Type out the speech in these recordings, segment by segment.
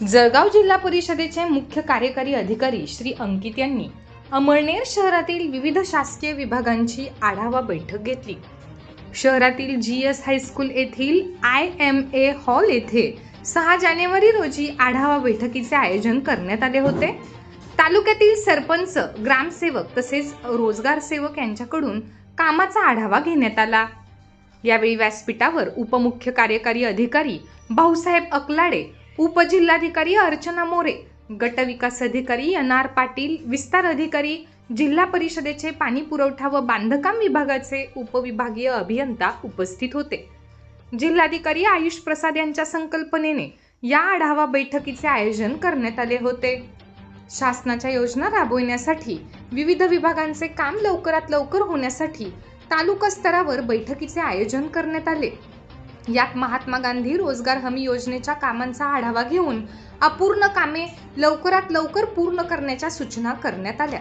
जळगाव जिल्हा परिषदेचे मुख्य कार्यकारी अधिकारी श्री अंकित यांनी अमळनेर शहरातील विविध शासकीय विभागांची आढावा बैठक घेतली. शहरातील जी एस हायस्कूल येथील आय एम ए हॉल येथे सहा जानेवारी रोजी आढावा बैठकीचे आयोजन करण्यात आले होते. तालुक्यातील सरपंच ग्रामसेवक तसेच रोजगार सेवक यांच्याकडून कामाचा आढावा घेण्यात आला. यावेळी व्यासपीठावर उपमुख्य कार्यकारी अधिकारी भाऊसाहेब अकलाडे उपजिल्हाधिकारी अर्चना मोरे गटविकास अधिकारी एन आर पाटील विस्तार अधिकारी जिल्हा परिषदेचे पाणी पुरवठा व बांधकाम विभागाचे उपविभागीय अभियंता उपस्थित होते. जिल्हाधिकारी आयुष प्रसाद यांच्या संकल्पनेने या आढावा बैठकीचे आयोजन करण्यात आले होते. शासनाच्या योजना राबविण्यासाठी विविध विभागांचे काम लवकरात लवकर होण्यासाठी तालुका स्तरावर बैठकीचे आयोजन करण्यात आले. यात महात्मा गांधी रोजगार हमी योजनेच्या कामांचा आढावा घेऊन अपूर्ण कामे लवकरात लवकर पूर्ण करण्याच्या सूचना करण्यात आल्या.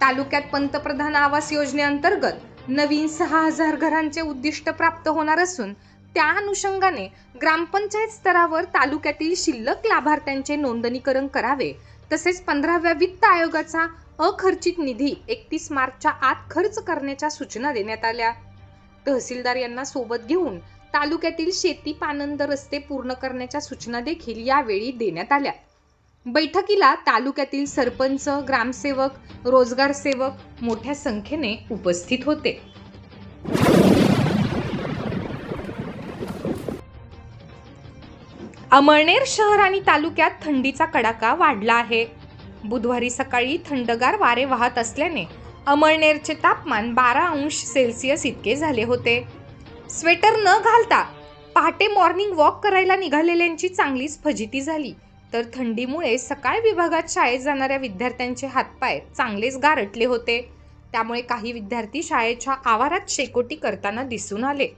तालुक्यात पंतप्रधान आवास योजनेअंतर्गत नवीन सहा हजार घरांचे उद्दिष्ट प्राप्त होणार असून त्या अनुषंगाने ग्रामपंचायत स्तरावर तालुक्यातील शिल्लक लाभार्थ्यांचे नोंदणीकरण करावे तसेच पंधराव्या वित्त आयोगाचा अखर्चित निधी एकतीस मार्चच्या आत खर्च करण्याच्या सूचना देण्यात आल्या. तहसीलदार यांना सोबत घेऊन तालुक्यातील शेती पानंद रस्ते पूर्ण करण्याच्या सूचना देखील यावेळी देण्यात आल्या. बैठकीला तालुक्यातील सरपंच ग्रामसेवक रोजगार सेवक मोठ्या संख्येने उपस्थित होते. अमळनेर शहर आणि तालुक्यात थंडीचा कडाका वाढला आहे. बुधवारी सकाळी थंडगार वारे वाहत असल्याने अमळनेरचे तापमान बारा अंश सेल्सिअस इतके झाले होते. स्वेटर न घालता पहाटे मॉर्निंग वॉक करायला निघालेल्यांची चांगलीच फजिती झाली. तर थंडीमुळे सकाळ विभागात शाळेत जाणाऱ्या विद्यार्थ्यांचे हातपाय चांगलेच गारटले होते. त्यामुळे काही विद्यार्थी शाळेच्या आवारात शेकोटी करताना दिसून आले.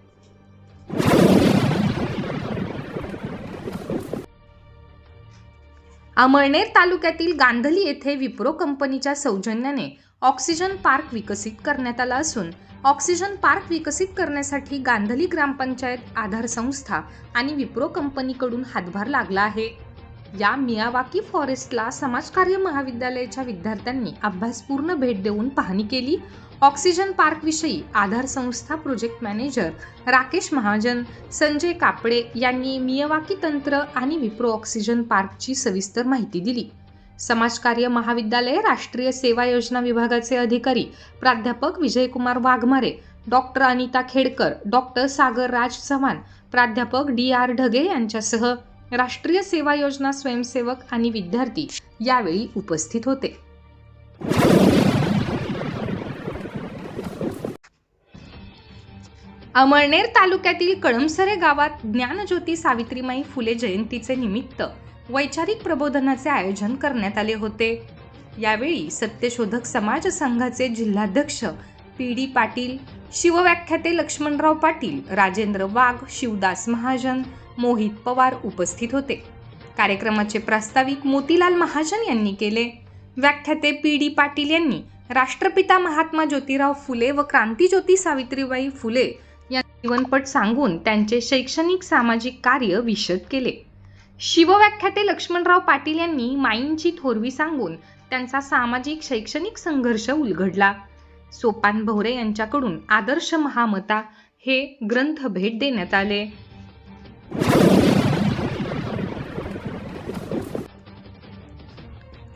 अमळनेर तालुक्यातील गांधली येथे विप्रो कंपनीच्या सौजन्याने ऑक्सिजन पार्क विकसित करण्यात आला असून ऑक्सिजन पार्क विकसित करण्यासाठी गांधली ग्रामपंचायत आधार संस्था आणि विप्रो कंपनीकडून हातभार लागला आहे. या मियावाकी फॉरेस्टला समाजकार्य महाविद्यालयाच्या विद्यार्थ्यांनी अभ्यासपूर्ण भेट देऊन पाहणी केली. ऑक्सिजन पार्कविषयी आधार संस्था प्रोजेक्ट मॅनेजर राकेश महाजन संजय कापडे यांनी मियावाकी तंत्र आणि विप्रो ऑक्सिजन पार्कची सविस्तर माहिती दिली. समाजकार्य महाविद्यालय राष्ट्रीय सेवा योजना विभागाचे अधिकारी प्राध्यापक विजयकुमार वाघमारे डॉक्टर अनिता खेडकर डॉक्टर सागर राज चव्हाण प्राध्यापक डी आर ढगे यांच्यासह राष्ट्रीय सेवा योजना स्वयंसेवक आणि विद्यार्थी यावेळी उपस्थित होते. अमळनेर तालुक्यातील कळमसरे गावात ज्ञानज्योती सावित्रीमाई फुले जयंतीचे निमित्त वैचारिक प्रबोधनाचे आयोजन करण्यात आले होते. यावेळी सत्यशोधक समाज संघाचे जिल्हाध्यक्ष पी डी पाटील शिवव्याख्याते लक्ष्मणराव पाटील राजेंद्र वाघ शिवदास महाजन मोहित पवार उपस्थित होते. कार्यक्रमाचे प्रास्ताविक मोतीलाल महाजन यांनी केले. व्याख्याते पी डी पाटील यांनी राष्ट्रपिता महात्मा ज्योतिराव फुले व क्रांतीज्योती सावित्रीबाई फुले या जीवनपट सांगून त्यांचे शैक्षणिक सामाजिक कार्य विशद केले. शिवव्याख्याते लक्ष्मणराव पाटील यांनी माईंची थोरवी सांगून त्यांचा सामाजिक शैक्षणिक संघर्ष उलगडला. सोपान भवरे यांच्याकडून आदर्श महामता हे ग्रंथ भेट देण्यात आले.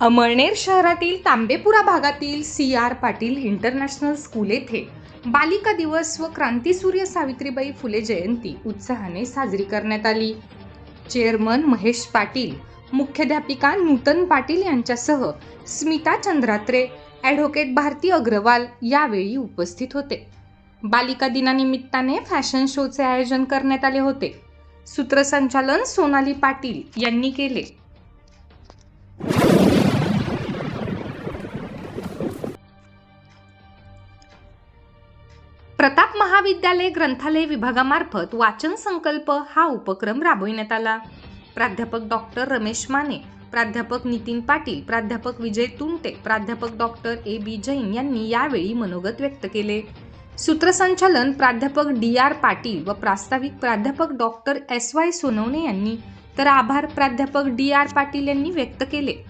अमळनेर शहरातील तांबेपुरा भागातील C R Patil international school येथे बालिका दिवस व क्रांतीसूर्य सावित्रीबाई फुले जयंती उत्साहाने साजरी करण्यात आली. चेअरमन महेश पाटील मुख्याध्यापिका नूतन पाटील यांच्यासह स्मिता चंद्रात्रे ॲडव्होकेट भारती अग्रवाल यावेळी उपस्थित होते. बालिका दिनानिमित्ताने फॅशन शोचे आयोजन करण्यात आले होते. सूत्रसंचालन सोनाली पाटील यांनी केले. महाविद्यालय ग्रंथालय विभागामार्फत वाचन संकल्प हा उपक्रम राबविण्यात आला. प्राध्यापक डॉक्टर रमेश माने प्राध्यापक नितीन पाटील प्राध्यापक विजय तुंटे प्राध्यापक डॉक्टर ए बी जैन यांनी यावेळी मनोगत व्यक्त केले. सूत्रसंचालन प्राध्यापक डी आर पाटील व प्रास्ताविक प्राध्यापक डॉक्टर एस वाय सोनवणे यांनी तर आभार प्राध्यापक डी आर पाटील यांनी व्यक्त केले.